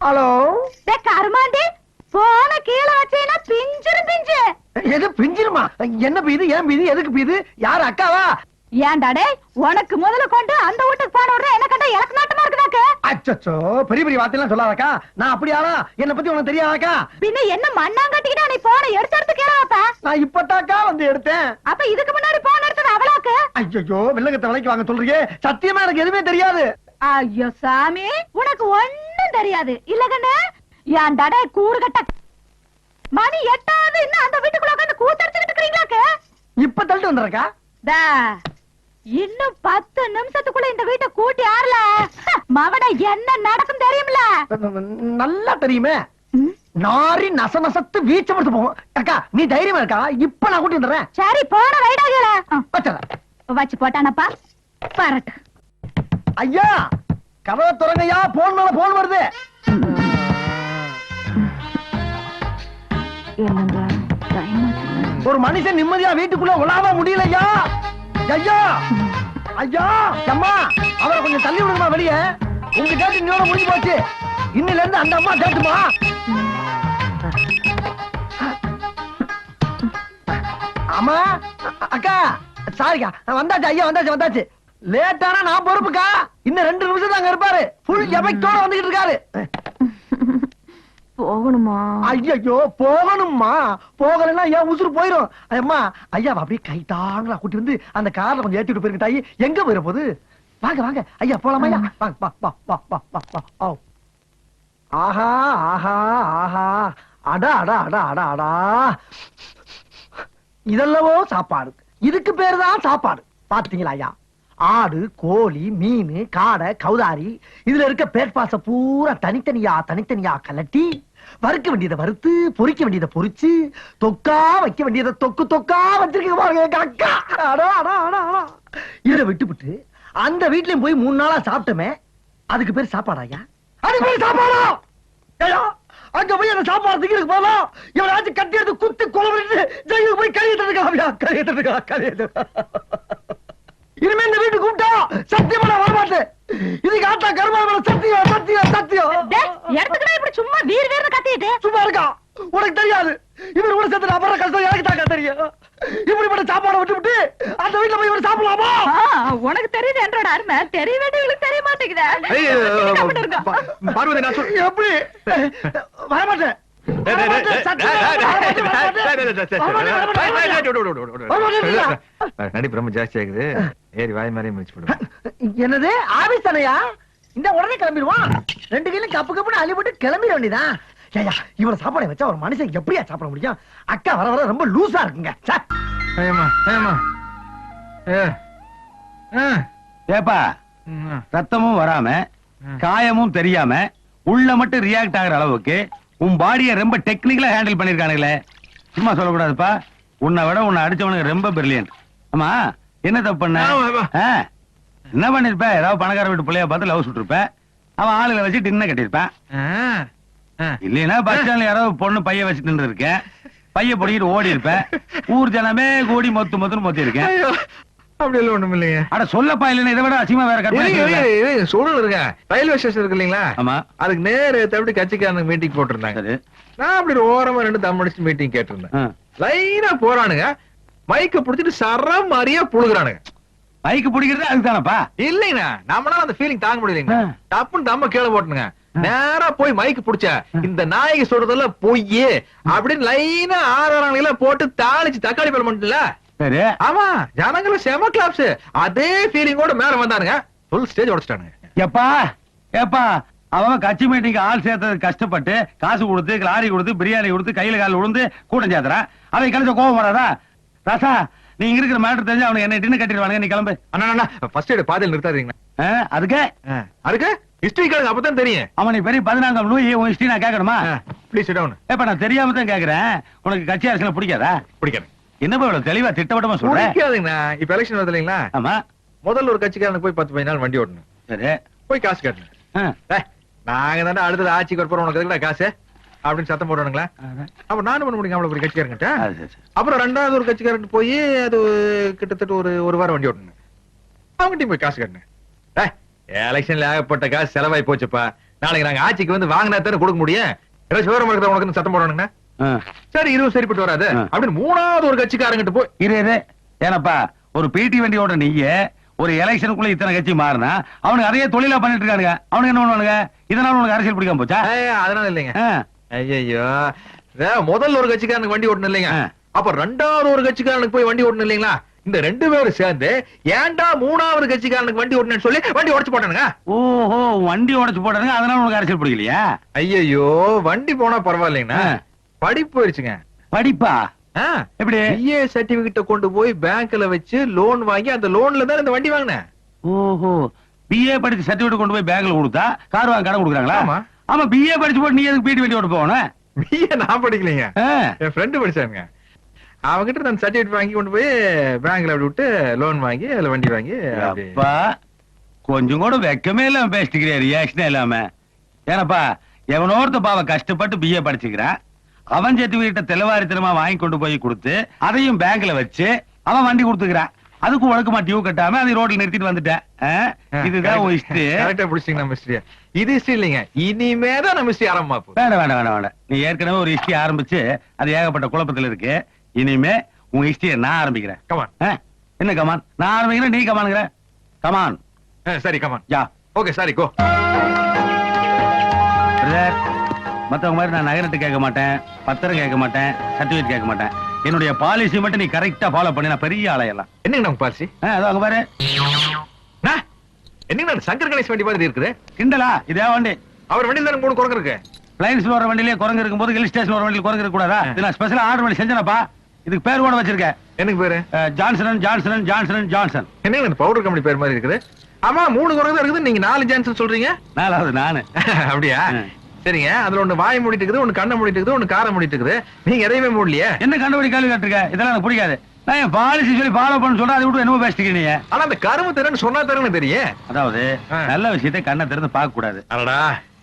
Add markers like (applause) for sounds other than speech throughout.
Hello? Karumandi போன கீழே வச்சீனா பிஞ்சிரு பிஞ்சு. எது பிஞ்சிருமா? என்ன பீது ஏன் பீது எதுக்கு பீது? யாரு அக்காவா? ஏன்டா டேய் உனக்கு முதல்ல கொண்டு அந்த வீட்டுக்கு போன உடனே என்ன கண்டா எனக்கு நாட்டமா இருக்குதாக்கு அச்சச்சோ பெரிய பெரிய வார்த்தையெல்லாம் சொல்லாதக்கா. நான் அப்படி என்ன பத்தி உனக்கு தெரியாதாக்கா? பின்ன என்ன மண்ணாங்கட்டிக்கிட்டா நீ போன எடுத்து எடுத்து கீழே வைப்ப? நான் இப்பதாக்கா வந்து எடுத்தேன். அப்ப இதுக்கு முன்னாடி போன எடுத்தது அவளாக்கு? ஐயோ வில்லங்கத்தை விலைக்கு வாங்க சொல்றீங்க சத்தியமா எனக்கு எதுவுமே தெரியாது. ஐயோ சாமி உனக்கு ஒண்ணும் தெரியாது. இல்ல கண்ணு ஏன்டா டேய் கூறு கட்ட மணி எட்டாவது இன்னும் அந்த வீட்டுக்குள்ள உட்காந்து கூத்தடிச்சுக்கிட்டு இருக்கீங்களாக்கு இப்ப தள்ளிட்டு வந்துடுறக்கா டா, இன்னும் பத்து நிமிஷத்துக்குள்ள இந்த வீட்டை கூட்டி ஆறல. மவன என்ன நடக்கும் தெரியும்ல நல்லா தெரியுமே. நாரி நச நசத்து வீச்ச முடிச்சு போகும். அக்கா நீ தைரியமா இருக்கா? இப்ப நான் கூட்டி வந்துடுறேன். சரி போன வச்சிடறேன். வச்சு போட்டானப்பா. பரட்டு. ஐயா கதவை திறங்கய்யா போன் மேல போன் வருது. என்னங்க ஒரு மனுஷன் நிம்மதியா வீட்டுக்குள்ள உலாவ முடியலையா? ஐயா ஐயா அம்மா அவரை கொஞ்சம் தள்ளி விடுங்கம்மா வெளியே. உங்க டேட்டு இன்னோட முடிஞ்சு போச்சு. இன்னில இருந்து அந்த அம்மா டேட்டுமா அம்மா அக்கா சாரிக்கா வந்தாச்சு ஐயா வந்தாச்சு வந்தாச்சு. லேட்டானா நான் பொறுப்புக்கா? இன்னும் ரெண்டு நிமிஷம் தான் அங்க இருப்பாரு ஃபுல் எஃபெக்டோட வந்துகிட்டு இருக்காரு. போகணுமா? ஐயோ போகணும்மா. போகலன்னா ஏன் உசுறு போயிரும். அம்மா ஐயா அப்படியே கை தாங்களா கூட்டி வந்து அந்த கார்ல கொஞ்சம் ஏத்திட்டு போயிருங்க தாயி. எங்க போயிட போகுது வாங்க வாங்க. ஐயா போலாமா ஐயா? வாங்க வா வா வா வா வா வா. ஓ ஆஹா ஆஹா ஆஹா. அடா அடா அடா அடா அடா. இதெல்லவோ சாப்பாடு. இதுக்கு பேரு தான் சாப்பாடு. பாத்தீங்களா ஐயா? ஆடு கோழி மீன் காடை கௌதாரி இதுல இருக்க பேட்பாச பூரா தனித்தனியா தனித்தனியா கலட்டி வறுக்க வேண்டியதை வறுத்து பொறிக்க வேண்டியதை பொறிச்சு தொக்கா வைக்க வேண்டியதை தொக்கு தொக்கா வச்சிருக்கீங்க பாருங்க அக்கா அடா அடா அடா அடா. இதை விட்டுவிட்டு அந்த வீட்லயும் போய் மூணு நாளா சாப்பிட்டோமே அதுக்கு பேர் சாப்பாடாயா அதுக்கு பேர் சாப்பாடா? ஐயா அங்க போய் அந்த சாப்பாடு திங்கிறதுக்கு போலாம் இவனாச்சும் கட்டி எடுத்து குத்து கொலை ஜெயிலுக்கு போய் கழியிட்டு இருக்கா கழியிட்டு இருக்கா கழியிட்டு இனிமே இந்த வீட்டுக்கு கூப்பிட்டா சத்தியமா நான் வரமாட்டேன். இதுக்கு ஆட்டா கருமாவள சத்தியம் சத்தியம் சத்தியம். இடத்துக்குடா இப்படி சும்மா வீர் வீர்னு கத்திட்டு சும்மா இருக்கா? உனக்கு தெரியாது. இவர் கூட சேர்த்து நான் படுற கஷ்டம் எனக்கு தாக்கா தெரியும். இப்படிப்பட்ட சாப்பாடை விட்டு விட்டு அந்த வீட்டுல போய் இவர் சாப்பிடலாமா? உனக்கு தெரியுது என்றோட அருமை? தெரிய வேண்டியவங்களுக்கு தெரிய மாட்டேங்குதே? பார்வதி நான் எப்படி? வரமாட்டேன். நடிப்பு ரொம்ப ஜாஸ்தி ஆகுது. ஏறி வாய் மாதிரியே முடிச்சு போடுவேன் என்னது? ஆபீஸ் தானையா? இந்த உடனே கிளம்பிடுவான். ரெண்டு கையிலும் கப்பு கப்புன்னு அள்ளி போட்டு கிளம்பிட வேண்டியதான் ஏயா இவ்வளவு சாப்பாடை வச்சா ஒரு மனுஷன் எப்படியா சாப்பிட முடியும்? அக்கா வர வர ரொம்ப லூசா இருக்குங்க. ஏமா ஏமா. ஏப்பா ரத்தமும் வராம. காயமும் தெரியாம உள்ள மட்டும் ரியாக்ட் ஆகுற அளவுக்கு உன் பாடிய ரொம்ப டெக்னிக்கலா ஹேண்டில் பண்ணிருக்கானுங்களே. சும்மா சொல்லக்கூடாதுப்பா. உன்னை விட உன்னை அடிச்சவனுக்கு ரொம்ப பிரில்லியன்ட் ஆமா என்ன தப்பு பண்ண? என்ன பண்ணிருப்ப? ஏதாவது பணக்கார வீட்டு பிள்ளைய பார்த்து லவ் சுட்டிருப்ப. அவன் ஆளுகளை வச்சு டின்ன கட்டியிருப்பேன். இல்லைன்னா பஸ் ஸ்டாண்ட்ல யாராவது பொண்ணு பைய வச்சுட்டு நின்று இருக்கேன். பைய பிடிக்கிட்டு ஓடி இருப்பேன் ஊர் ஜனமே கூடி மொத்து மொத்துன்னு மொத்தி இருக்கேன் அப்படி எல்லாம் ஒண்ணும் இல்லைங்க அட சொல்லப்பா இல்லைன்னா இதை விட அசிமா வேற இருங்க, சூழல் இருங்க. ரயில்வே ஸ்டேஷன் இருக்கு இல்லீங்களா? ஆமா. அதுக்கு நேரு தவிர கட்சிக்காரனுக்கு மீட்டிங் போட்டிருந்தாங்க. சரி. நான் அப்படி ஒரு ஓரமா ரெண்டு தம் அடிச்சு மீட்டிங் கேட்டிருந்தேன். லைனா போறானுங்க. மைக்க புடிச்சிட்டு சரம் மாதிரியா புழுகுறானுங்க. பைக் பிடிக்கிறது அதுதானப்பா இல்லைங்கண்ணா நம்மளால அந்த ஃபீலிங் தாங்க முடியலைங்க. டப்புன்னு தம்ம கீழே போட்டுனுங்க. நேரா போய் மைக் புடிச்ச இந்த நாயகி சொல்றதுல பொய் அப்படின்னு லைனா ஆறாங்கள போட்டு தாளிச்சு தக்காளி பழம் பண்ணல சரி. ஆமா ஜனங்களும் செம கிளாப்ஸ் அதே ஃபீலிங்கோட மேல வந்தானுங்க. ஃபுல் ஸ்டேஜ் உடைச்சிட்டானுங்க. எப்பா ஏப்பா அவன் கட்சி மீட்டிங் ஆள் சேர்த்தது கஷ்டப்பட்டு காசு கொடுத்து லாரி கொடுத்து பிரியாணி கொடுத்து கையில கால விழுந்து கூட்டம் சேர்த்துறான். அவன் கழிச்ச கோபம் வராதா? ராசா நீங்க இருக்கிற மேட்டர் தெரிஞ்சு அவனுக்கு என்ன டின்னு கட்டிடுவானுங்க. நீ கிளம்பு. அண்ணா அண்ணா ஃபர்ஸ்ட் எய்ட் பாதையில் நிறுத்தாதீங்க ஆ, அதுக்கு? அதுக்கு? ஹிஸ்டரி கேளுங்க அப்பதான் தெரியும். அவன் நீ பெரிய பதினான்காம் லூயி உன் ஹிஸ்டரி நான் கேட்கணுமா? ப்ளீஸ் டவுன் ஏப்பா நான் தெரியாம தான் கேக்குறேன் உனக்கு கட்சி அரசியல பிடிக்காதா? பிடிக்காது. என்னப்பா இவ்வளவு தெளிவா திட்டவட்டமா சொல்றேன் பிடிக்காதுங்கண்ணா இப்ப எலெக்ஷன் வருது இல்லைங்களா ஆமா. முதல்ல ஒரு கட்சிக்காரனுக்கு போய் பத்து பதினாலு வண்டி ஓட்டணும். சரி. போய் காசு கட்டணும். ஆ. ஏய், நாங்க தானே அடுத்தது ஆட்சிக்கு வரப்போறோம் உனக்கு எதுக்குடா காசு? அப்படின்னு சத்தம் போடுவானுங்களா அப்ப நானும் பண்ண முடியும்? அவ்வளவு ஒரு கட்சிக்காரங்கிட்ட? அது சரி, சரி. அப்புறம் ரெண்டாவது ஒரு கட்சிக்காரன் போய் அது கிட்டத்தட்ட ஒரு ஒரு வாரம் வண்டி ஓட்டணும். அவங்ககிட்டயும் போய் காசு கட்டணும். எலெக்ஷன்ல ஏகப்பட்ட காசு செலவாய் போச்சுப்பா. நாளைக்கு நாங்க ஆட்சிக்கு வந்து வாங்கினா தானே கொடுக்க முடியும்? ஏதாவது விவரம் இருக்கிற உனக்கு சட்டம் போடணுங்கண்ணா. சரி இதுவும் சரிப்பட்டு வராது. அப்படின்னு மூணாவது ஒரு கட்சிக்காரங்கிட்ட போய் இரு இரு. ஏனப்பா ஒரு பிடி வண்டியோட நீயே ஒரு எலெக்ஷனுக்குள்ள இத்தனை கட்சி மாறினா அவனுக்கு அதையே தொழிலா பண்ணிட்டு இருக்கானுங்க. அவனுக்கு என்ன பண்ணுவானுங்க? இதனால உனக்கு அரசியல் பிடிக்காம போச்சா? அதனால இல்லைங்க. ஐயோ முதல்ல ஒரு கட்சிக்காரனுக்கு வண்டி ஓட்டணும் இல்லைங்க. அப்ப ரெண்டாவது ஒரு கட்சிக்காரனுக்கு போய் வண்டி ஓட்டணும் இல்லைங்களா? இந்த ரெண்டு பேரும் சேர்ந்து ஏன்டா மூணாவது கட்சிக்காரனுக்கு வண்டி ஓட்டணும்னு சொல்லி வண்டி உடச்சு போட்டானுங்க? ஓஹோ வண்டி உடைச்சு போட்டானுங்க அதனால உனக்கு அரசியல் பிடிக்கலையா? ஐயோ வண்டி போனா பரவாயில்லைங்கண்ணா. படிப்பு போயிருச்சுங்க படிப்பா? எப்படி? பிஏ சர்டிபிகேட்ட கொண்டு போய் பேங்க்ல வச்சு லோன் வாங்கி அந்த லோன்ல தான் இந்த வண்டி வாங்கினேன். ஓஹோ. பிஏ படிச்சு சர்டிபிகேட் கொண்டு போய் பேங்க்ல கொடுத்தா கார் வாங்க கடன் கொடுக்குறாங்களா? ஆமா. ஆமா பிஏ படிச்சு போட்டு நீ எதுக்கு பிடி வண்டி ஓட்ட போகணும்? பிஏ நான் படிக்கலைங்க. என் ஃப்ரெண்டு படிச்சாங்க அவங்கிட்ட நான் சர்டிபிகேட் வாங்கி கொண்டு போய் பேங்க்ல அப்படி விட்டு லோன் வாங்கி அதுல வண்டி வாங்கி. அப்பா கொஞ்சம் கூட வெக்கமே இல்லாம பேசிட்டுக்கிறியா ரியாக்ஷனே இல்லாம? ஏனப்பா எவனோ ஒருத்த பாவ கஷ்டப்பட்டு பிஏ படிச்சுக்கிறான். அவன் சர்டிபிகேட்ட தெளிவாரித்தனமா வாங்கி கொண்டு போய் கொடுத்து அதையும் பேங்க்ல வச்சு அவன் வண்டி கொடுத்துக்கிறான். அதுக்கு ஒழுக்கமா டியூ கட்டாம அதை ரோட்ல நிறுத்திட்டு வந்துட்டேன்? இதுதான் உன் Correct ஆ பிடிச்சிட்டீங்க நம்ம. இது history இல்லைங்க. இனிமே தான் நம்ம history ஆரம்பமா. வேண்டாம் வேண்டாம் வேண்டாம் வேண்டாம் நீ ஏற்கனவே ஒரு ஹிஸ்டரி ஆரம்பிச்சு அது ஏகப்பட்ட குழப்பத்துல இருக்கு. இனிமே உன் ஹிஸ்டரியை நான் ஆரம்பிக்கிறேன். ஆ? என்ன கமான் நான் ஆரம்பிக்கிறேன் நீ கமானுங்கிற கமான் சரி come on yeah. Okay sorry go மத்தவங்க மாதிரி நான் நகரத்து கேட்க மாட்டேன் பத்திரம் கேட்க மாட்டேன் சர்டிபிகேட் கேட்க மாட்டேன். என்னுடைய பாலிசி மட்டும் நீ கரெக்டா ஃபாலோ பண்ணி நான் பெரிய ஆளையெல்லாம் என்னங்க நம்ம பாலிசி அதோ அங்க பாரு. என்னங்க நான் சங்கர் கணேஷ் வண்டி மாதிரி இருக்குது? கிண்டலா? இதே வண்டி. அவர் வண்டியில தானே மூணு குரங்கு இருக்கு. பிளைன்ஸ்ல வர வண்டியிலே குரங்கு இருக்கும்போது ஹில் ஸ்டேஷன் வர வண்டியில் குரங்கு இருக்க கூடாதா இது நான் ஸ்பெஷலா ஆர்டர் பண்ணி செஞ்சேனப்பா. இதுக்கு பேர் கூட வச்சிருக்கேன். எனக்கு பேரு? ஜான்சன் ஜான்சன் ஜான்சன் ஜான்சன் என்னங்க பவுடர் கம்பெனி பேர் மாதிரி இருக்குது? ஆமா மூணு குரங்கு தான் இருக்குது நீங்க நாலு ஜான்சன் சொல்றீங்க? நாலாவது நானு. (laughs) அப்படியா. சரிங்க. அதுல ஒண்ணு வாய் மூடிட்டு இருக்குது ஒண்ணு கண்ணை மூடிட்டு இருக்குது ஒண்ணு காரை மூடிட்டு இருக்குது நீங்க எதையுமே மூடலையே? என்ன கண்டுபிடி கேள்வி கேட்டிருக்க இதெல்லாம் எனக்கு பிடிக்காது. நான் என் பாலிசி சொல்லி ஃபாலோ பண்ண சொல்றேன் அதை விட்டு என்னமோ பேசிட்டு நீ ஆனா அந்த கரும்பு திறன்னு சொன்னா தெரியும். அதாவது. நல்ல விஷயத்தை கண்ணை திறந்து பார்க்க கூடாது அடடா.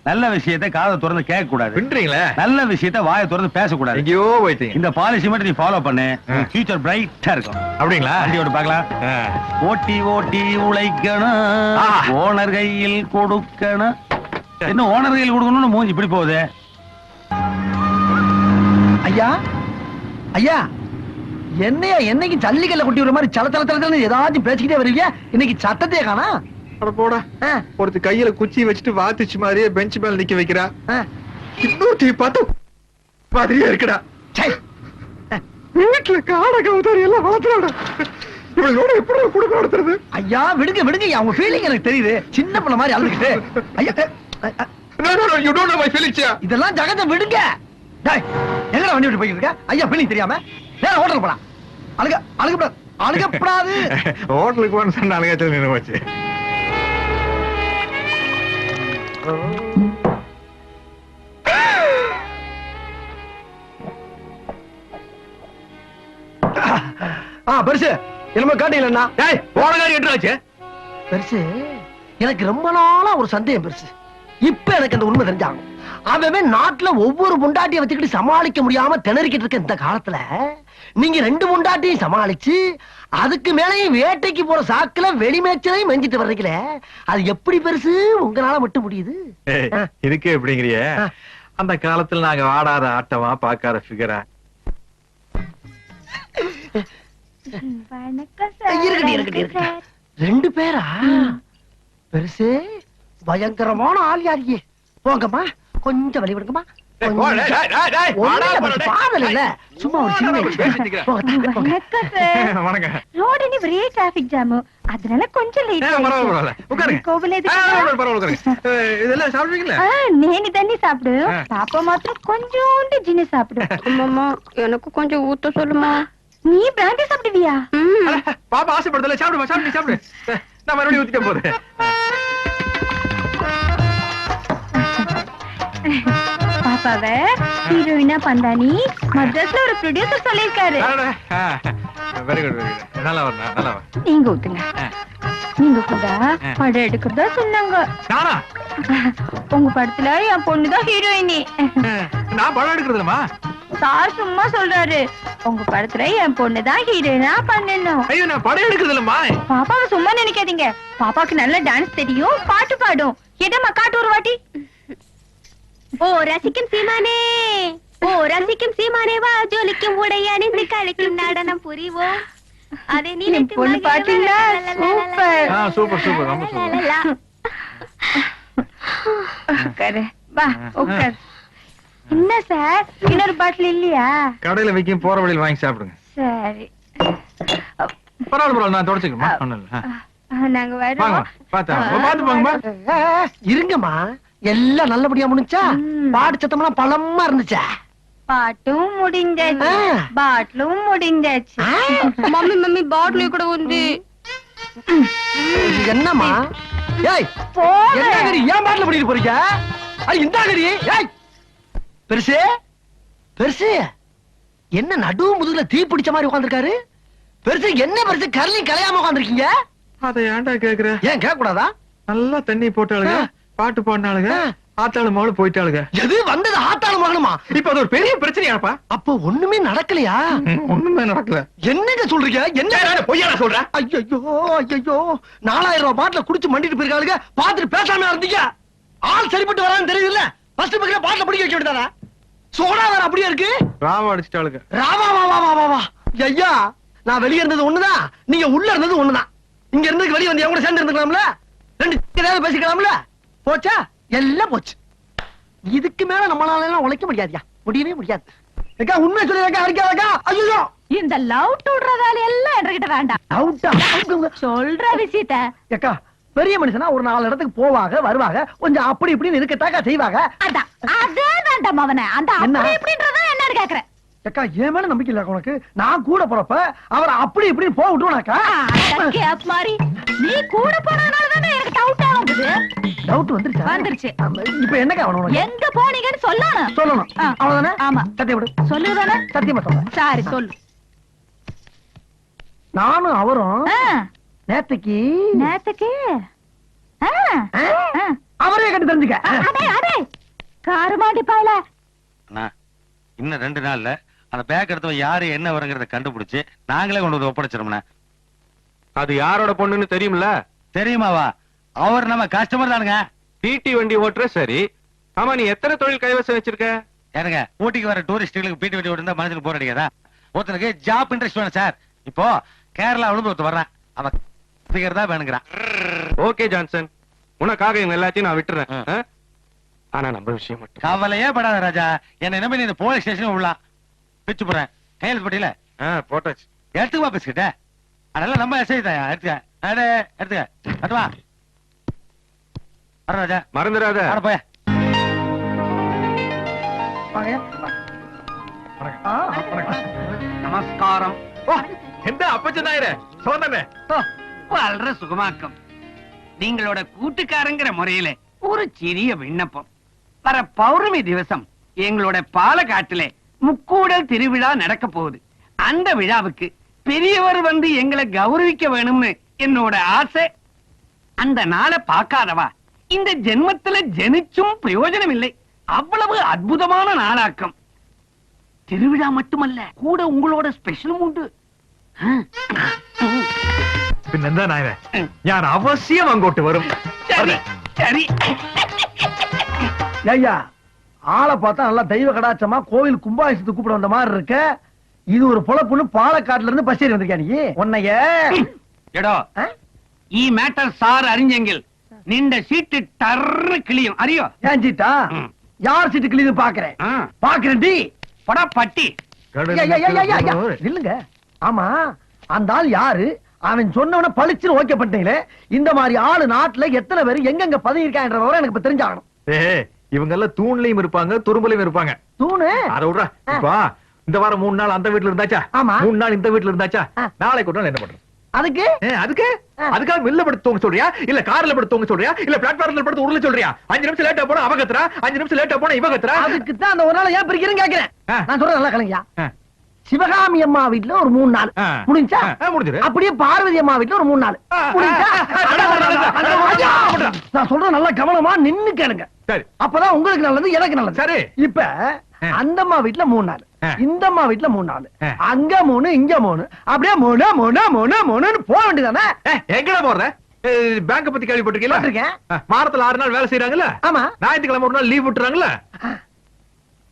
நல்ல விஷயத்தை காதை திறந்து கேட்க கூடாது பின்றீங்களே நல்ல விஷயத்தை வாயை திறந்து பேசக்கூடாது. எங்கேயோ போயிட்டீங்க. இந்த பாலிசி மட்டும் நீ ஃபாலோ பண்ணு. ஃபியூச்சர் பிரைட்டா இருக்கும். அப்படிங்களா? வண்டியோட பார்க்கலாம். ஓட்டி ஓட்டி உழைக்கணும். ஓனர் கையில் கொடுக்கணும். (laughs) என்ன ஓனர் கையில் கொடுக்கணும்னு மூஞ்சி இப்படி போகுது? ஐயா ஐயா என்னையா என்னைக்கு ஜல்லிக்கல்ல கொட்டி விடுற மாதிரி சல தல தலன்னு ஏதாச்சும் பேசிக்கிட்டே வருவீங்க? இன்னைக்கு சட்டத்தையே காணா? அட போடா. ஒருத்தி கையில குச்சி வச்சுட்டு வாத்துச்சு மாதிரியே பெஞ்ச் மேல நிக்க வைக்கிறா. இன்னொருத்தி பார்த்து மாதிரியே இருக்குடா. வீட்டுல காடை கவுதாரி எல்லாம் வளர்த்துறாடா. இவளோட எப்படி குடுக்க நடத்துறது? ஐயா விடுங்க விடுங்க உங்க ஃபீலிங் எனக்கு தெரியுது. சின்ன பிள்ளை மாதிரி அழுதுகிட்டு. ஐயா my feelings, yeah. இதெல்லாம் ஜகத விடுங்க. டேய், எங்கடா வண்டி விட்டு இருக்க ஐயா ஃபீலிங் தெரியாம? நேரா ஹோட்டல் போலாம். அழுக அழுகப்படாது அழுகப்படாது. (laughs) ஹோட்டலுக்கு போன சொன்ன அழகாச்சல் ஆ பெருசு என்னமோ காட்டீங்களா டேய் போன காரி எட்டுறாச்சு பெருசு எனக்கு ரொம்ப நாளா ஒரு சந்தேகம் பெருசு. இப்ப எனக்கு அந்த உண்மை தெரிஞ்சாங்க. அவன் நாட்டுல ஒவ்வொரு முண்டாட்டியை வச்சுக்கிட்டு சமாளிக்க முடியாம திணறிக்கிட்டு இருக்க இந்த காலத்துல நீங்க ரெண்டு முண்டாட்டியும் சமாளிச்சு அதுக்கு மேலேயும் வேட்டைக்கு போற சாக்குல வெளிமேச்சலையும் மெஞ்சிட்டு வர்றீங்களே அது எப்படி பெருசு? உங்களால மட்டும் முடியுது. இதுக்கு எப்படிங்கிறிய. அந்த காலத்துல நாங்க ஆடாத ஆட்டமா பாக்காத இருக்கட்டும் இருக்கட்டும் இருக்கட்டும். ரெண்டு பேரா? பெருசு. பயங்கரமான ஆள் யாரியே போங்கம்மா. கொஞ்சம் வழி விடுங்கம்மா. (laughs) அதனால கொஞ்சம் నేను (laughs) தண்ணி சாப்பிடு. பாப்பா மாத்திரம் கொஞ்சோண்டு ஜின்னு சாப்பிடு. (laughs) அம்மாமா எனக்கு கொஞ்சம் ஊத்த சொல்லுமா? நீ பிராண்டி சாப்பிடுவியா? பாப்பா ஆசைப்படுதல சாப்பிடுமா சாப்பிடு சாப்பிடு. நான் மறுபடியும் ஊத்திட்டேன் போது பாப்பாவ ஹீரோயினா பந்தானி மദ്രാஸ்ல ஒரு ப்ரொடியூசர் சொல்லிருக்காரு வெரி குட் வெரி குட் நல்லா வரணும் நல்லா வரும் நீங்க ஊத்துங்க. நீங்க கூட. படம் எடுக்கிறதா சொன்னாங்க. நானா? உங்க படத்துல என் பொண்ணுதான் ஹீரோயினி. நான் படம் எடுக்கிறதுலமா? சார் சும்மா சொல்றாரு. உங்க படத்துல என் பொண்ணுதான் ஹீரோயினா பண்ணணும். ஐயோ நான் படம் எடுக்கிறது இல்லம்மா பாப்பாவை சும்மா நினைக்காதீங்க. பாப்பாக்கு நல்ல டான்ஸ் தெரியும் பாட்டு பாடும். எதம்மா காட்டு ஒரு வாட்டி. ஓ ரசிக்கும் சீமானே ஓ ரசிக்கும் சீமானே வா ஜொலிக்கும் உடை அணிந்து கழிக்கும் நடனம் புரிவோம் அதை நினைத்து பொண்ணு பாத்தீங்களா? சூப்பர். ஆ சூப்பர் சூப்பர் ரொம்ப சூப்பர் வா உட்கார் என்ன சார் இன்னொரு பாட்டில் இல்லையா கடையில வைக்கும் போற வழியில் வாங்கி சாப்பிடுங்க சரி பரவாயில்ல பரவாயில்ல நான் தொடச்சுக்கமா இல்ல நாங்க வரோம் பாத்தா பாத்து போங்கம்மா இருங்கம்மா எல்லாம் நல்லபடியா முடிஞ்சா. பாடு சத்தம்லாம் பழமா இருந்துச்சா? பாட்டும் முடிஞ்சாச்சு. பாட்டிலும் முடிஞ்சாச்சு. மம்மி மம்மி பாட்டில் கூட இது என்னம்மா? ஏய் போங்க. என்ன கறி ஏன் பாட்டில் பண்ணிட்டு போறீங்க? அது இந்த கறி ஏய். பெருசு பெருசு. என்ன நடு முதுகுல தீ பிடிச்ச மாதிரி உட்காந்துருக்காரு பெருசு என்ன பெருசு கரலி கலையாம உட்காந்துருக்கீங்க அதை ஏன்டா கேக்குற? ஏன் கேட்க கூடாதா நல்லா தண்ணி ஆ. பாட்டு பாடினாளுங்க. ஆத்தாளு மகளும் போயிட்டாளுங்க. எது? வந்தது ஆத்தாளு மகனுமா? இப்ப அது ஒரு பெரிய பிரச்சனையாப்பா. அப்போ ஒண்ணுமே நடக்கலையா? ஒண்ணுமே நடக்கல. என்னங்க சொல்றீங்க? என்ன? பொய்யா சொல்றேன். ஐயோ ஐயோ நாலாயிரம் ரூபாய் பாட்டில குடிச்சு மண்டிட்டு போயிருக்காளுங்க. பாத்துட்டு பேசாம இருந்தீங்க. ஆள் சரிப்பட்டு வரான்னு தெரியுதுல்ல. ஃபர்ஸ்ட் பக்கத்துல பாட்டில பிடிக்க வைக்க விட்டாரா சோடா வேற அப்படியே இருக்கு. ராவ அடிச்சிட்டாளுங்க. ராவா வா வா வா வா வா. ஐயா நான் வெளிய இருந்தது ஒண்ணுதான் நீங்க உள்ள இருந்தது ஒண்ணுதான். இங்க இருந்து வெளிய வந்து என் கூட சேர்ந்து இருந்துக்கலாம்ல? ரெண்டு ஏதாவது பேசிக்கலாம்ல? போச்சா? எல்லாம் போச்சு. இதுக்கு மேல நம்மளால எல்லாம் உழைக்க முடியாதுயா? முடியவே முடியாது. அக்கா உண்மை சொல்லிருக்கா அடிக்காதக்கா ஐயோ! இந்த லவ் டுடுற வேலை எல்லாம் என்கிட்ட வேண்டாம். அவுட்டா சொல்ற விஷயத்த. அக்கா பெரிய மனுஷனா ஒரு நாலு இடத்துக்கு போவாங்க வருவாங்க கொஞ்சம் அப்படி இப்படின்னு இருக்கத்தாக்கா செய்வாங்க அதான். அதே வேண்டாம் அவனை. அந்த என்ன? அப்படி இப்படின்றத என்னன்னு கேக்குறேன். அக்கா என் மேல நம்பிக்கை இல்ல உனக்கு. நான் கூட போறப்ப அவரை அப்படி இப்படின்னு போக விட்டுவனாக்கா மாதிரி நீ கூட போனதுனால தானே எனக்கு டவுட் ஆகுது டவுட் வந்துருச்சா? வந்துருச்சு. இப்ப என்னக்கா உனக்கு? எங்க போனீங்கன்னு சொல்லணும். சொல்லணும். அவ்வளவுதானே? ஆமா. சத்தியம் விடு. சொல்லுதானே சத்தியமா சொல்றேன். சரி சொல்லு. நானும் அவரும் நேத்துக்கு நேத்துக்கு. அவரே கட்டி தெரிஞ்சுக்க. அடே அடே. காருமாடி பாயல அண்ணா, இன்னும் ரெண்டு நாள்ல அந்த பேக் எடுத்தவன் யாரு என்ன வருங்கிறத கண்டுபிடிச்சு நாங்களே கொண்டு வந்து ஒப்படைச்சிரோம்ண்ணா அது யாரோட பொண்ணுன்னு தெரியும்ல? தெரியுமாவா அவர் நம்ம கஸ்டமர் தானுங்க. டிடி வண்டி ஓட்டுற சரி. ஆமா நீ எத்தனை தொழில் கைவசம் வச்சிருக்க? ஏனுங்க ஊட்டிக்கு வர டூரிஸ்டுகளுக்கு பீட்டு வெட்டி விட்டு மனசுக்கு போர் அடிக்காதா? ஒருத்தனுக்கு ஜாப் இன்ட்ரெஸ்ட் வேணும் சார் இப்போ கேரளா விழுந்து ஒருத்தர் வர்றான். அவன் ஃபிகர் தான் வேணுங்கிறான். Okay Johnson. உனக்காக இவங்க எல்லாத்தையும் நான் விட்டுறேன்? ஆனா நம்ம விஷயம் மட்டும். கவலையே படாத ராஜா. என்ன நம்பி நீ இந்த போலீஸ் ஸ்டேஷன் விடலாம் பிச்சு போறேன் கையெழுத்து போட்டியில? போட்டாச்சு. எடுத்துக்குவா பேசிக்கிட்ட? அதெல்லாம் நம்ம எஸ்ஐ தான். எடுத்துக்க. அடே எடுத்துக்க. மறந்துடாத. போய. நமஸ்காரம். ஓ, எந்த அப்பச்ச நாயரே சோதனை வாழ்ற சுகமாக்கம். நீங்களோட கூட்டுக்காரங்கிற முறையில ஒரு சிறிய விண்ணப்பம். வர பௌர்ணமி திவசம் எங்களோட பாலக்காட்டிலே முக்கூடல் திருவிழா நடக்க போகுது அந்த விழாவுக்கு பெரியவர் வந்து எங்களை கௌரவிக்க வேணும்னு என்னோட ஆசை அந்த நாளை பார்க்காதவா இந்த ஜென்மத்துல ஜெனிச்சும் பிரயோஜனம் இல்லை அவ்வளவு அற்புதமான நாளாக்கம் திருவிழா மட்டுமல்ல கூட உங்களோட ஸ்பெஷலும் உண்டு ஆ. പിന്നെന്താ നായരെ ഞാൻ അവശ്യം അങ്ങോട്ട് വരും சரி சரி ஐயா ஆளை பார்த்தா நல்லா தெய்வ கடாச்சமா கோவில் கும்பாபிஷத்துக்கு கூப்பிட வந்த மாதிரி இருக்க. இது ஒரு பொழப்புன்னு பாலக்காட்டுல இருந்து பஸ் ஏறி வந்திருக்கா நீ? உன்னைய. எடோ ஈ மேட்டர் சார் அறிஞ்செங்கில் நின்ற சீட்டு டர்ரு கிளியும் அறியோ? ஏன் சீட்டா? யார் சீட்டு கிளியும் பாக்குறேன். பாக்குறேன் டி. படா பட்டி. இல்லுங்க ஆமா அந்த ஆள் யாரு? அவன் சொன்னவன பளிச்சுன்னு ஓகே பண்ணிட்டீங்களே. இந்த மாதிரி ஆளு நாட்டுல எத்தனை பேர் எங்கெங்க பதவி இருக்கான்ற விவரம் எனக்கு தெரிஞ்சாகணும். இவங்க எல்லாம் தூண்லயும் இருப்பாங்க துரும்புலயும் இருப்பாங்க தூணு அத விடுறா இப்ப இந்த வாரம் மூணு நாள் அந்த வீட்டுல இருந்தாச்சா ஆமா. மூணு நாள் இந்த வீட்டுல இருந்தாச்சா. நாளைக்கு ஒரு நாள் என்ன பண்றது அதுக்கு அதுக்கு. அதுக்காக மில்ல படுத்து தூங்க சொல்றியா இல்ல கார்ல படுத்து தூங்க சொல்றியா இல்ல பிளாட்ஃபார்ம்ல படுத்து உருள சொல்றியா அஞ்சு நிமிஷம் லேட்டா போனா அவ கத்துறா அஞ்சு நிமிஷம் லேட்டா போனா இவ கத்துறா அதுக்கு தான் அந்த ஒரு நாள் ஏன் பிரிக்கிறேன்னு கேக்குறேன். நான் சொல்றேன் நல்லா கலைஞா. சிவகாமி அம்மா வீட்டுல ஒரு மூணு நாள். முடிஞ்சா முடிஞ்சிரு. அப்படியே பார்வதி அம்மா வீட்டுல ஒரு மூணு நாள் முடிஞ்சா. நான் சொல்றேன் நல்லா கவனமா நின்னு கேளுங்க சரி. அப்பதான் உங்களுக்கு நல்லது எனக்கு நல்லது. சரி. இப்ப ஆ. அந்த அம்மா வீட்டுல மூணு நாள் ஆ. இந்த அம்மா வீட்டுல மூணு நாள். அங்க மூணு இங்க மூணு. அப்படியே மூணு மூணு மூணு மூணுன்னு போக வேண்டியதானே எங்கடா போற? பேங்க பத்தி கேள்விப்பட்டிருக்கீங்களா? வாரத்துல ஆறு நாள் வேலை செய்யறாங்கல்ல ஆமா. ஞாயிற்றுக்கிழமை ஒரு நாள் லீவ் விட்டுறாங்கல்ல?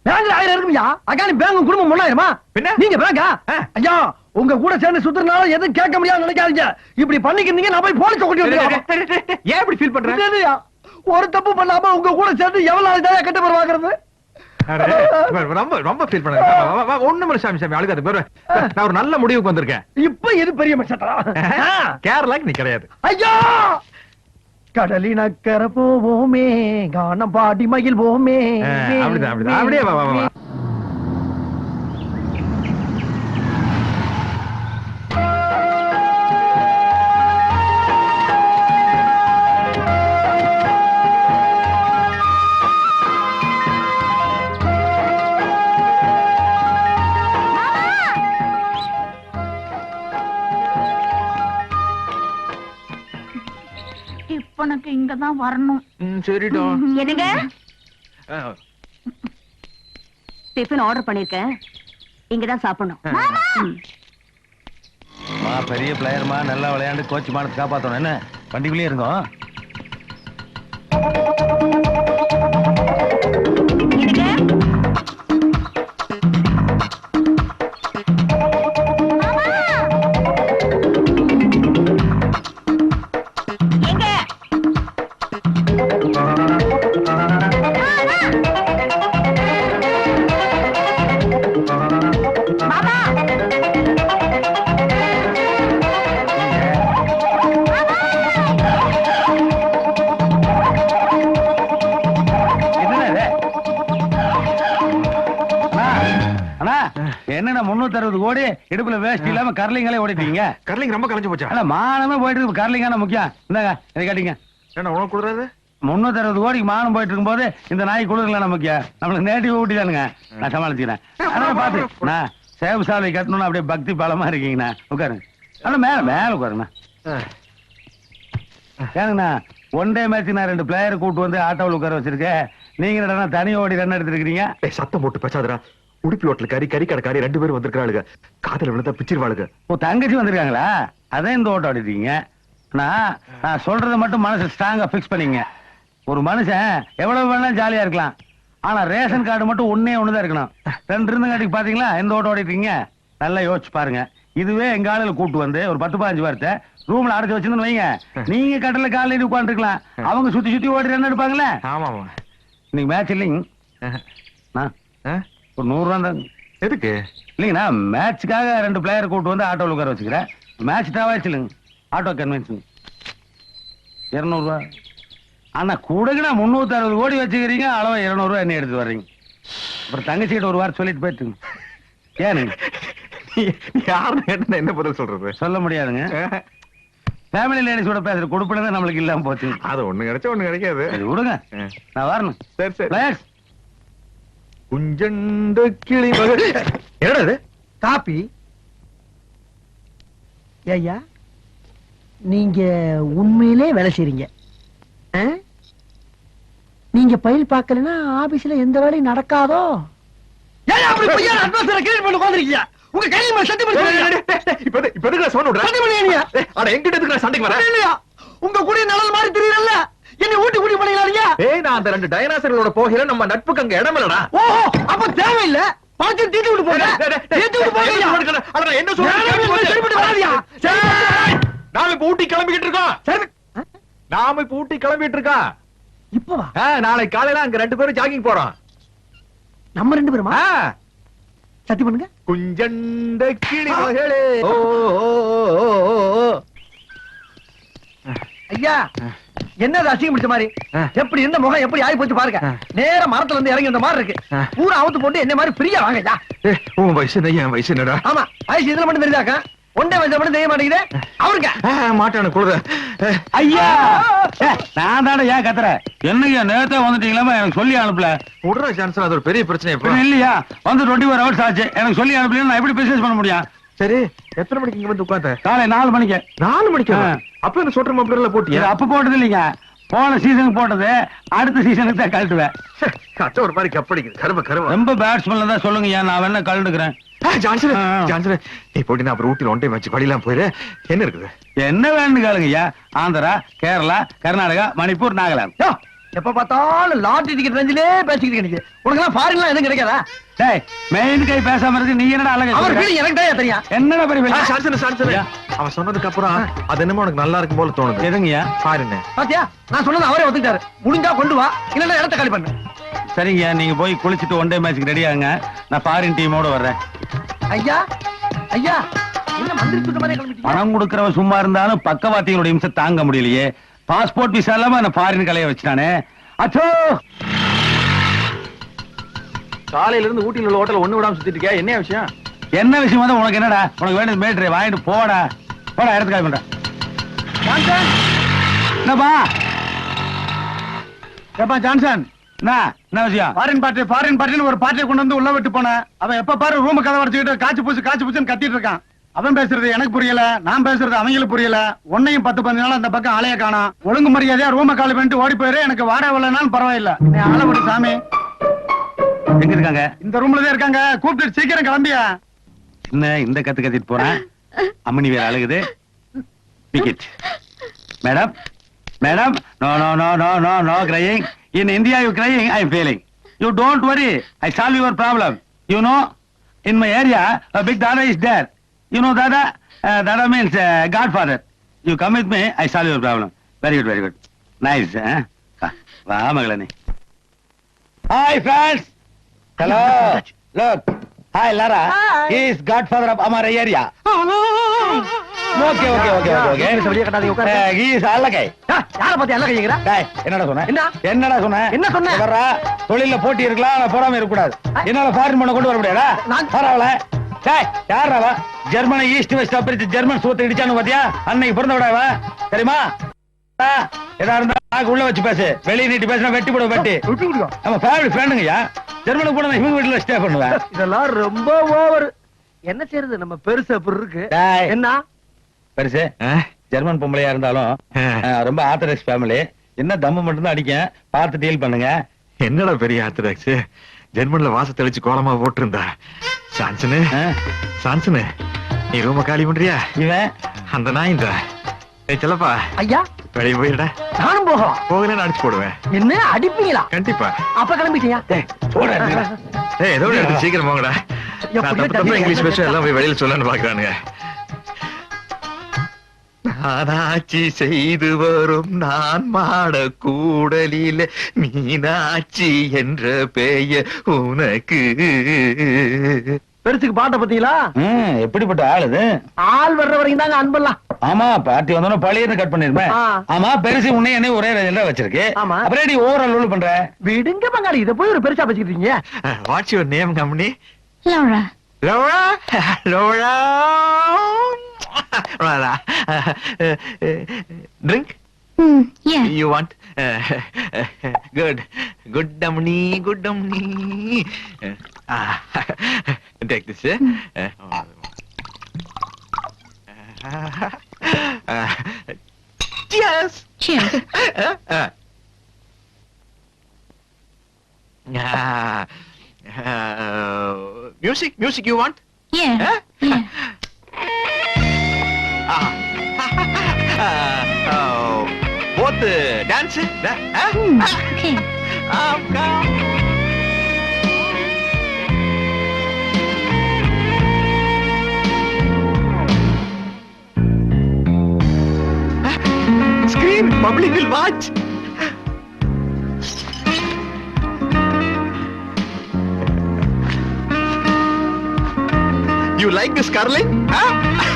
பேங்க்ல ஆயிரம் இருக்கும்யா அக்கானி பேங்க் குடும்பம் முன்னாயிரமா பின்ன? நீங்க பேங்கா. ஐயா உங்க கூட சேர்ந்து சுத்துறதுனால எதுவும் கேட்க முடியாது நினைக்காதீங்க. இப்படி பண்ணிக்கிறீங்க நான் போய் போலீஸ் ஏன் இப்படி ஃபீல் பண்ற? இல்லையா? ஒரு தப்பு பண்ணாம உங்க கூட சேர்ந்து எவ்வளவு நாள் தான் கட்ட பேர் வாங்குறது? ரொம்ப ரொம்ப ஃபீல் பண்ண ஒண்ணு மணி சாமி சாமி அழுகாது பாரு. நான் ஒரு நல்ல முடிவுக்கு வந்திருக்கேன். இப்ப இது பெரிய மனுஷன் கேரளாக்கு நீ கிடையாது. ஐயா! கடலினக்கரை போவோமே கானம் பாடி மகிழ்வோமே ஆ, அப்படிதான் அப்படிதான். அப்படியே வா வா. எனக்கு இங்கதான் வரணும். சரிடா. டிஃபன் ஆர்டர் பண்ணிருக்கேன் இங்கதான் சாப்பிடணும். பெரிய பிளேயர்மா நல்லா விளையாண்டு கோச் மானத்தை காப்பாத்தணும். என்ன? வண்டிக்குள்ளேயே இருந்தோம் என்னண்ணா முன்னூத்தி அறுபது கோடி? இடுப்புல வேஸ்ட் இல்லாம கர்லிங்களே ஓடிட்டீங்க. கர்லிங் ரொம்ப கலைஞ்சு போச்சா? ஆனா மானமே போயிட்டு இருக்கு. கர்லிங்கான முக்கியம். இந்தாங்க இதை காட்டிங்க. என்ன உனக்கு கொடுறாது முன்னூத்தி அறுபது கோடிக்கு மானம் போயிட்டு இருக்கும்போது இந்த நாய் முக்கியம். நம்மளுக்கு நேட்டிவ் ஊட்டி தானுங்க நான் சமாளிச்சுக்கிறேன். (laughs) அண்ணா பாத்து நான் சேவு சாலை கட்டணும்னு அப்படியே பக்தி பலமா இருக்கீங்கண்ணா. உட்காருங்க. மேல மேல உட்காருங்கண்ணா. ஏனுங்கண்ணா ஒன் டே மேட்ச் நான் ரெண்டு பிளேயர் கூட்டு வந்து ஆட்டோவில் உட்கார வச்சிருக்கேன். நீங்க தனி ஓடி ரன் எடுத்திருக்கீங்க சத்தம் போட்டு பேசாதடா. உடுப்பி ஹோட்டல் காரி கறி கடைக்காரி ரெண்டு பேரும் வந்திருக்காளுங்க காதல விழுந்தா பிச்சிருவாளுங்க. ஓ தங்கச்சி வந்திருக்காங்களா? அதான் இந்த ஓட்டம் ஆடிட்டீங்க. நான் நான் சொல்றதை மட்டும் மனசு ஸ்ட்ராங்கா ஃபிக்ஸ் பண்ணிங்க. ஒரு மனுஷன் எவ்வளவு வேணா ஜாலியா இருக்கலாம். ஆனா ரேஷன் கார்டு மட்டும் ஒண்ணே ஒண்ணுதான் இருக்கணும். ரெண்டு இருந்தங்காட்டிக்கு பாத்தீங்களா? எந்த ஓட்டம் ஓடிட்டீங்க நல்லா யோசிச்சு பாருங்க. இதுவே எங்க ஆளுல கூட்டு வந்து ஒரு பத்து பதினஞ்சு வாரத்தை ரூம்ல அடைச்சு வச்சிருந்து வைங்க. நீங்க கடல்ல காலையில உட்காந்துருக்கலாம் அவங்க சுத்தி சுத்தி ஓடி ரன் எடுப்பாங்களே? ஆமா இன்னைக்கு மேட்ச் இல்லைங்க? ஒரு நூறு ரூபா தான். எதுக்கு? இல்லைங்கண்ணா மேட்சுக்காக ரெண்டு பிளேயர் கூட்டு வந்து ஆட்டோவில் உட்கார வச்சுக்கிறேன். மேட்ச் தேவையாச்சு இல்லைங்க. ஆட்டோ கன்வென்ஷன் இரநூறுவா அண்ணா கூடங்கண்ணா முந்நூற்றி அறுபது கோடி வச்சுக்கிறீங்க அளவு இரநூறுவா என்ன எடுத்து வர்றீங்க? அப்புறம் தங்கச்சிக்கிட்ட ஒரு வாரம் சொல்லிட்டு போயிட்டுங்க ஏனுங்க யாருன்னு கேட்டா என்ன பதில் சொல்றது? சொல்ல முடியாதுங்க. ஃபேமிலி லேடிஸோட பேசுற கொடுப்பின தான் நம்மளுக்கு இல்லாம போச்சு அது ஒண்ணு கிடைச்சா ஒண்ணு கிடைக்காது. விடுங்க. நான் வரணும். சரி சரி. குஞ்சண்ட கிளி மகள். என்னடா இது? காப்பி. ஐயா நீங்க உண்மையிலே வேலை செய்றீங்க? நீங்க பயில் பார்க்கலன்னா ஆபீஸ்ல எந்த வேலையும் நடக்காதோ? உங்க கையில மேல பண்ணி இப்ப இப்ப எதுக்கு சவுண்ட் விடுற சட்டி பண்ணி ஏய், அட எங்கிட்ட எதுக்கு நான் சண்டைக்கு வரேன் உங்க கூட நிழல் மாதிரி தெரியல என்ன ஊட்டி ஊட்டி பண்ணிக்கலாங்க ஏய் நான் அந்த ரெண்டு டைனாசர்களோட போகிறேன் நம்ம நட்புக்கு அங்க இடம் இல்லடா. ஓஹோ அப்ப தேவையில்ல. பணத்தை தீட்டு விட்டு போங்க. தீட்டு விட்டு போங்க. அட, என்ன இல்லை, சரிப்பட்டு வராதுயா. சொல்றேன் நாம இப்ப ஊட்டி கிளம்பிக்கிட்டு இருக்கோம். சரி. நாம இப்ப ஊட்டி கிளம்பிட்டு இருக்கோம். இப்ப வா ஆ, நாளை காலையில அங்க ரெண்டு பேரும் ஜாகிங் போறோம். நம்ம ரெண்டு பேருமா? சத்தி பண்ணுங்க. குஞ்சண்ட கிளி மகளே. ஓ, ஓ, ஓ, ஓ, ஓ. ஐயா என்ன அசிங்கம் பிடிச்ச மாதிரி. எப்படி இந்த முகம் எப்படி ஆகி போச்சு பாருங்க. நேர மரத்துல இருந்து இறங்கி வந்த மாதிரி இருக்கு. பூரா அவுத்து போட்டு என்ன மாதிரி ஃப்ரீயா வாங்க உன் வயசு என்ன என் வயசு என்னடா? ஆமா வயசு இதுல மட்டும் தெரியுதாக்கா ஒன்றே வயசுல மட்டும் தெரிய மாட்டேங்குது. அவருங்க. மாட்டான குளிர ஐயா! நான் தானே ஏன் கத்துறேன் என்னையா நேரத்தே வந்துட்டீங்களா எனக்கு சொல்லி அனுப்பல. விடுற சான்ஸ் அது ஒரு பெரிய பிரச்சனை இல்லையா? வந்து டுவெண்ட்டி ஃபோர் ஹவர்ஸ் ஆச்சு. எனக்கு சொல்லி அனுப்பல நான் எப்படி பிசினஸ் பண்ண முடியும்? சரி எத்தனை மணிக்கு இங்க வந்து உட்கார்ந்த? காலை நாலு மணிக்கு. நாலு மணிக்கு. அப்ப இந்த சொட்டர் மாப்பிள்ள போட்டியா? அப்ப போட்டது இல்லைங்க. போன சீசனுக்கு போட்டது அடுத்த சீசனுக்கு தான் கழட்டுவேன். கச்ச ஒரு மாதிரி கப்படிக்குது. கரும கரும. ரொம்ப பேட்ஸ்மேன் தான் சொல்லுங்க நான் வேணா கழட்டுக்கிறேன் ஜான்சன். ஜான்சன் நீ போட்டு நான் அப்புறம் ஊட்டில ஒன் டைம் வச்சு வழியெல்லாம் போயிரு. என்ன இருக்குது? என்ன வேணும்னு கேளுங்க ஐயா ஆந்திரா கேரளா கர்நாடகா மணிப்பூர் நாகாலாந்து. எப்ப பார்த்தாலும் லாட்டரி டிக்கெட் ரேஞ்சிலே பேசிக்கிட்டு கிடைக்கு உனக்கு எல்லாம் ஃபாரின்லாம் எதுவும் கிடைக்காதா? டேய் மெயின் கை பேசாம இருக்கு நீ என்னடா அழகா அவர் எனக்கு தான் தெரியும் என்னடா பெரிய ஜான்சன் ஐயா. அவன் சொன்னதுக்கு அப்புறம் அது என்னமோ உனக்கு நல்லா இருக்கும் போல தோணுது. எதுங்கய்யா? பாருங்க. பாத்தியா? நான் சொன்னது அவரே ஒத்துக்கிட்டாரு. முடிஞ்சா கொண்டு வா இல்லன்னா இடத்த காலி பண்ணு. சரிங்க நீங்க போய் குளிச்சிட்டு ஒன் டே மேட்ச்க்கு ரெடி ஆகுங்க. நான் ஃபாரின் டீமோட வர்றேன். ஐயா ஐயா பணம் கொடுக்கறவன் சும்மா இருந்தாலும் பக்கவாத்திகளோட இம்சை தாங்க முடியலையே. பாஸ்போர்ட் விசா இல்லாம என்ன ஃபாரின் கலைய வச்சுட்டானே. அச்சோ! காலையில இருந்து ஊட்டில உள்ள ஹோட்டல் ஒண்ணு விடாம சுத்திட்டு இருக்கியா? என்ன விஷயம்? என்ன விஷயம் தான் உனக்கு என்னடா? உனக்கு வேண்டியது மேட்ரு வாங்கிட்டு போடா. போடா இடத்துக்கு காலி பண்ற. ஜான்சன்? என்னப்பா? ஏப்பா ஜான்சன்? என்ன? என்ன விஷயம்? ஃபாரின் பார்ட்டி ஃபாரின் பார்ட்டின்னு ஒரு பார்ட்டியை கொண்டு வந்து உள்ள விட்டு போனேன் அவன் எப்ப பாரு ரூம் கதை வரைச்சுக்கிட்டு காய்ச்சி பூச்சு காய்ச்சி பூச்சுன்னு கத்திட்டு இருக்கான். அவன் பேசுறது எனக்கு புரியல நான் பேசுறது அவங்களுக்கு புரியல. உன்னையும் பத்து பதினஞ்சு நாள் அந்த பக்கம் ஆளைய காணோம். ஒழுங்கு மரியாதையா ரூம காலி பண்ணிட்டு ஓடி போயிரு. எனக்கு வாடகை வரலனாலும் பரவாயில்ல. நீ ஆள விடு சாமி. எங்க இருக்காங்க? இந்த ரூம்ல தான் இருக்காங்க. கூப்பிட்டு சீக்கிரம் கிளம்பியா? என்ன இந்த கத்து கத்திட்டு போறேன் அம்மனி வேற அழுகுது. Ticket madam madam no no no no no no crying in India you crying I am feeling you don't worry I solve your problem you know in my area big dada is there you know dada dada means god father you come with me I solve your problem very good very good nice வா மகளே hi friends hello look hi Laura he is godfather of our area. Okay okay okay okay ஏன் வெளிய கட்டாதீங்க, he is அழகை யார பத்தி எல்லாம் கைக்கிறா டேய் என்னடா சொன்ன? என்ன? என்னடா சொன்ன என்ன சொன்ன? வர்றா தொழில்ல போட்டி இருக்கலாம் ஆனா போடாம இருக்க கூடாது என்னால ஃபாரின் பண்ண கொண்டு வர முடியாதா நான்- டேய் யாரா அவ ஜெர்மனி ஈஸ்ட் வெஸ்ட் பிரிச்சு ஜெர்மன் சூத்து இடிச்சானு பாத்தியா அன்னைக்கு பிறந்த விடாவ தெரியுமா இருந்தா நாக்கு உள்ள வச்சு பேசு. வெளிய நீட்டி பேசினா வெட்டி போட வெட்டி. விட்டு விடுவோம் நம்ம ஃபேமிலி ஃப்ரெண்டுங்கய்யா ஜெர்மனுக்கு போனா இவங்க வீட்டுல ஸ்டே பண்ணுவேன் இதெல்லாம் ரொம்ப ஓவர் என்ன செய்யறது நம்ம பெருசு அப்படி இருக்கு. என்ன? பெருசு ஆ? ஜெர்மன் பொம்பளையா இருந்தாலும் ஆ. ஆ, ரொம்ப ஆர்த்தடாக்ஸ் ஃபேமிலி என்ன தம்மு மட்டும் தான் அடிக்கும். பார்த்து டீல் பண்ணுங்க. என்னடா பெரிய ஆர்த்தடாக்ஸ் ஜெர்மன்ல வாச தெளிச்சு கோலமா போட்டிருந்தா. சான்சனு சான்சனு நீ ரூம காலி பண்றியா? இவன்? அந்த நாய் இந்த. ஏய் செல்லப்பா. ஐயா? வெளிய போயிடா நானும் போகலாம் போகலன்னு அடிச்சு போடுவேன். என்ன? அடிப்பீங்களா? கண்டிப்பா. அப்ப கிளம்பிட்டீங்க போடா நீடா. ஏய் ஏதோ எடுத்து சீக்கிரம் போங்கடா. எப்படியோ நான் தப்பு தப்பா தண்ணி இங்கிலீஷ் பேச கிடைச்சா. எல்லாம் போய் வெளியில சொல்லன்னு பாக்குறானுங்க. நானாட்சி செய்து வரும் நான் மாட கூடலில மீனாட்சி என்ற பெயர் உனக்கு. பெருசுக்கு பாட்ட பத்தீங்களா? ம், எப்படிப்பட்ட ஆள் இது? ஆள் வர்ற வரைக்கும் தாங்க அன்பெல்லாம். ஆமா பார்ட்டி வந்தோட பழைய கட் பண்ணிருப்பேன். ஆமா பெருசு உன்னை என்ன ஒரே ரேஞ்சில வச்சிருக்கு. ஆமா. அப்புறம் நீ ஓவரால் ரூல் பண்ற? விடுங்க பங்காளி. இத போய் ஒரு பெருசா வச்சுக்கிட்டீங்க what's your name company Laura Laura. Drink? ம் ஏ You want? good, good dummy, good dummy. Ah, take this. eh? Uh, Cheers. Cheers. Ah, uh, music, music you want? ஏ Huh? ஏ Ah. oh. Both uh? Uh? ம் okay Come, come. Screen, public will watch. You like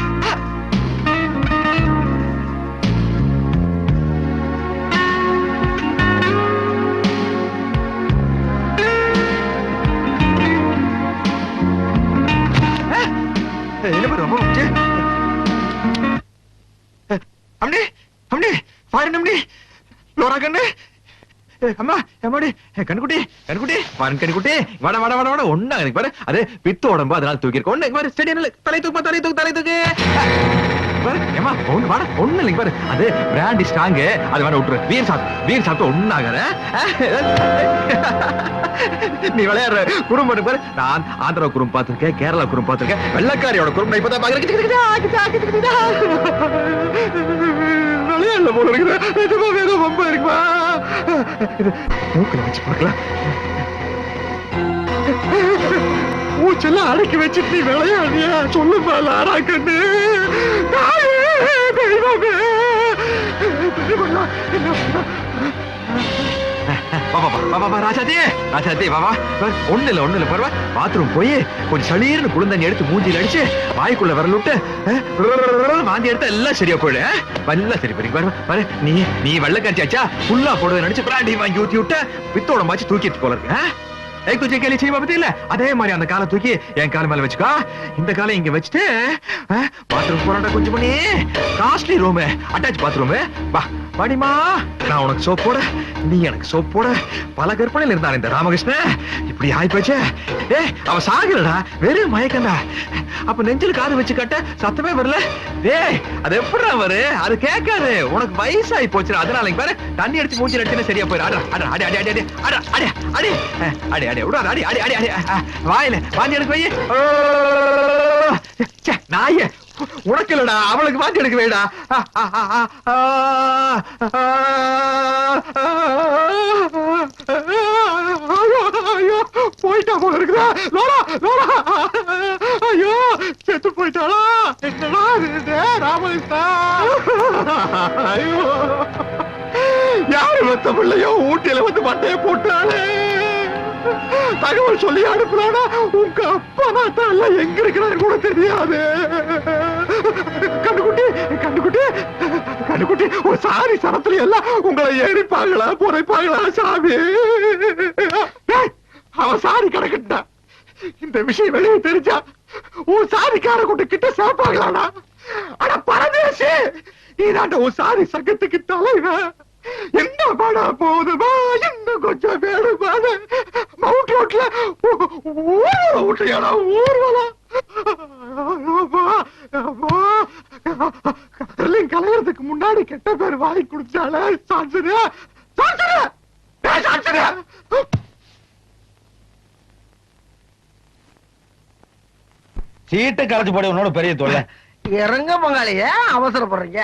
அம்மா அம்மாடி கண்குட்டி கண்ணுக்குட்டி. கண்ணுக்குட்டி. பாருங்க வட வட வட வட. ஒண்ணா எனக்கு பாரு. அது பித்து உடம்பு அதனால தூக்கி இருக்க ஒண்ணு இங்க பாரு. ஸ்டேடியம் தலை தூக்கு தலை தூக்கு தலை தூக்கு. பாரு ஏமா ஒண்ணு பாரு ஒண்ணு இல்லைங்க பாரு. அது பிராண்டி ஸ்ட்ராங்கு. அது வேணா விட்டுரு. வீர் சாப்பிட்டு வீர் சாப்பிட்டு ஒண்ணாகற நீ விளையாடுற குறும்பு பாரு. நான் ஆந்திரா குறும் பார்த்திருக்கேன் கேரளா குறும் பார்த்திருக்கேன். வெள்ளக்காரியோட குறும் இப்பதான் பாக்குறேன் விளையாடல போல இருக்குது. நிஜமா வேணும் ரொம்ப இருக்குமா இது மூக்கில் வச்சு பார்க்கலாம். மூச்செல்லாம் அடக்கி வச்சுட்டு நீ விளையாடியா சொல்லுமா லாரா கண்ணு. தாயே, தெய்வமே. பெரியவங்களா, என்ன பண்ண? வா, வா, ஒண்ணு இல்ல ஒண்ணு இல்ல பரவா. பாத்ரூம் போய் கொஞ்சம் சளீர்னு குளிர்ந்தண்ணி எடுத்து மூஞ்சில அடிச்சு வாய்க்குள்ள விரல் விட்டு அஹ், வாந்தி எடுத்தா எல்லாம் சரியா போயிடு அஹ்? சரி போய் பாரு பாரு நீ நீ வெள்ளக்கரிச்சாச்சா ஃபுல்லா போடுவேன் நினைச்சு பிராண்டி வாங்கி ஊத்தி விட்டு வித்தோட மாச்சு தூக்கிட்டு போல இருக்கு அஹ்? ஏய் கேலி செய்வா பத்தி அதே மாதிரி அந்த காலை தூக்கி என் கால் மேல வச்சுக்கோ. இந்த காலை இங்க வச்சுட்டு பாத்ரூம் போறாண்டா கொஞ்சம் பண்ணி காஸ்ட்லி ரூமு அட்டாச் பாத்ரூமு வா. மணிமா நான் உனக்கு சோப் போட நீ எனக்கு சோப் போட பல கற்பனையில் இருந்தான் இந்த ராமகிருஷ்ணன் இப்படி ஆயிப்போச்சு ஏ அவ சாகலடா வெறும் மயக்கண்டா அப்ப நெஞ்சில் காது வச்சு கட்ட சத்தமே வரல. டேய் அது எப்படி வரு அது கேட்காது. உனக்கு வயசாகி போச்சு அதனால பாரு தண்ணி அடிச்சு மூஞ்சி அடிச்சுன்னு சரியா போயிரு அட அட அடி அடி அடி அடி அட அடி அடி அடி அடி விடாத அடி அடி அடி அடி வாயில வாந்தி எடுக்க வை ச்சே, நாயே. உனக்கு இல்லடா அவளுக்கு வாந்தி எடுக்க வைடா ஐயோ போயிட்டா போல இருக்குதா லோலா லோலா ஐயோ செத்து போயிட்டாளா என்னடா இது ராமகிருஷ்ணா ஐயோ யாரு வந்த பிள்ளையோ ஊட்டியில வந்து மண்டைய போட்டாளே தகவல் சொல்லி அனுப்பலானா உங்க அப்பா தான் எல்லாம் எங்க இருக்கிறாரு கூட தெரியாது. கண்டுக்குட்டி கண்டுக்குட்டி கண்டுக்குட்டி ஒரு சாரி சரத்துல எல்லாம் உங்களை எரிப்பாங்களா புரைப்பாங்களா சாமி? ஏய், அவன் சாரி கிடக்கட்டா இந்த விஷயம் வெளியே தெரிஞ்சா உன் சாரிக்கார கூட்ட கிட்ட சேர்ப்பாங்களாடா ஆனா பரதேசி நீதாண்ட உன் சாரி சங்கத்துக்கு தலைவன். என்ன பட போதுமா? இன்னும் கொஞ்சம் வேணுமா? மவுண்ட் ரோட்ல ஊர்வலம் கர்லிங் கலையறதுக்கு முன்னாடி கெட்ட பேர் வாங்கி குடிச்சால சான்சரு சான்சரு சான்சரு சீட்டை களைச்சு போட உன்னோட பெரிய தொல்லை. இறங்க பங்காளிய அவசரப்படுறீங்க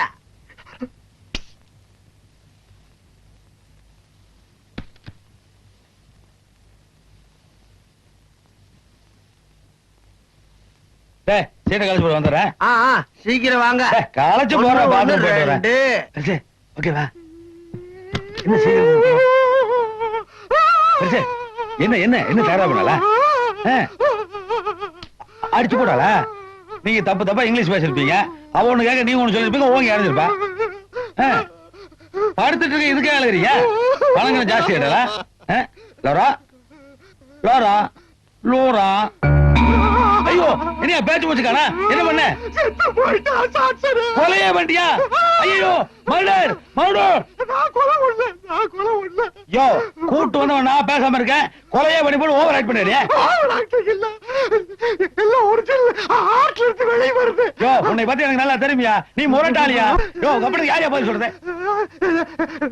டேய் சீட்டை களைச்சு போட வந்துடுறேன். ஆ ஆ, சீக்கிரம் வாங்க. களைச்சு போற பாத்ரூம் போயிட்டு ஓகேவா என்ன சீக்கிரம் என்ன என்ன என்ன தயாரா பண்ணல? அடிச்சு போடால நீங்க தப்பு தப்பா இங்கிலீஷ் பேசிருப்பீங்க அவ ஒண்ணு கேட்க நீங்க ஒண்ணு சொல்லிருப்பீங்க ஓங்கி அடைஞ்சிருப்பா. படுத்துட்டு இருக்க இதுக்கே அழுகிறீங்க பணங்கள் ஜாஸ்தி ஆயிடல லோரா? லோரா? லோரா? ஐயோ என்ன பேச்சு போச்சுக்கானா என்ன பண்ண? கொலையே வண்டியா ஐயோ மர்டர். யோ கூட்டு வந்தவன் நான் பேசாம இருக்கேன். கொலையே பண்ணி போட்டு ஓவர் ஆக்ட் பண்ணிடுறியா. எல்லாம் ஒரிஜினல் ஆர்ட்ல இருந்து வெளியே வருது. யோ உன்னை பத்தி எனக்கு நல்லா தெரியுமியா? நீ முரட்டாளியா? யோ கப்பனுக்கு யாரையா பதில் சொல்றது?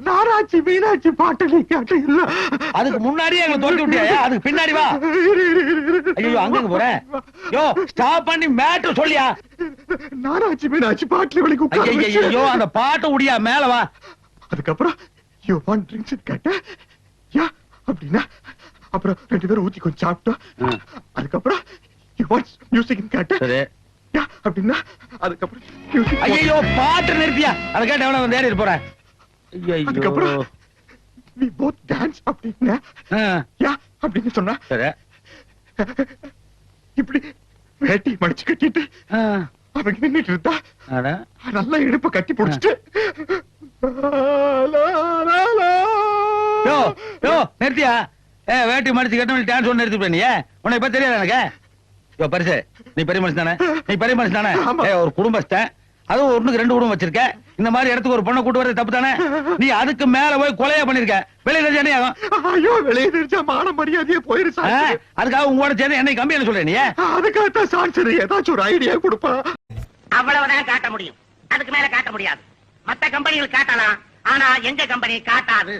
நாராட்சி மீனாட்சி பாட்டு நீ கேட்ட இல்ல அதுக்கு முன்னாடியே எங்களை தோட்டி விட்டியா? அதுக்கு பின்னாடி வா. ஐயோ அங்க போறேன் யோ ஸ்டாப் பண்ணி மேட்ரு சொல்லியா? நாராட்சி மீனாட்சி பாட்டுல வச்சு. ஐயோ அந்த பாட்டை உடியா மேல வா. அதுக்கப்புறம் யூ வாண்ட் ட்ரிங்க்ஸ் கேட்ட யா அப்படின்னா அப்புறம் ரெண்டு பேரும் ஊத்தி கொஞ்சம் சாப்பிட்டோம். அதுக்கப்புறம் யூ வாண்ட் மியூசிக் கேட்ட சரி. யா அப்படின்னா அதுக்கப்புறம் ஐயோ பாட்டு நிறுத்தியா? அதை கேட்ட எவன வந்து ஏறி போறேன் அதுக்கப்புறம் we both dance அப்படின்னா. யா அப்படின்னு சொன்னா இப்படி வேட்டி மடிச்சு கட்டிட்டு அவங்க நின்னுட்டு இருந்தா. நல்லா இடுப்ப கட்டி புடிச்சிட்டு. யோ யோ நிறுத்தியா? ஏ வேட்டி மடிச்சு கட்டணும் டான்ஸ் ஒன்று நிறுத்தி நீ உன்னை இப்ப தெரியாது எனக்கு. யோ பரிசு நீ பெரிய மனுஷன் தானே? நீ பெரிய மனுஷன் தானே. ஏ ஒரு குடும்பஸ்தன். அதுவும் ஒண்ணுக்கு ரெண்டு குடும்பம் வச்சிருக்க. இந்த மாதிரி இடத்துக்கு ஒரு பொண்ணை கூட்டு வரது தப்பு தானே? நீ அதுக்கு மேல போய் கொலையா பண்ணிருக்க. வெளியில தெரிஞ்சா என்ன ஆகும்? ஐயோ வெளியே தெரிஞ்சா மான மரியாதையே போயிரு ஆ, சார் அதுக்காக உங்களோட சேர்ந்து என்னை கம்பி என்ன சொல்ற நீ அதுக்காகத்தான் சான்சர் ஏதாச்சும் ஒரு ஐடியா கொடுப்பா. அவ்வளவுதான் காட்ட முடியும். அதுக்கு மேல காட்ட முடியாது. மத்த கம்பெனிகள் காட்டலாம். ஆனா எங்க கம்பெனி காட்டாது.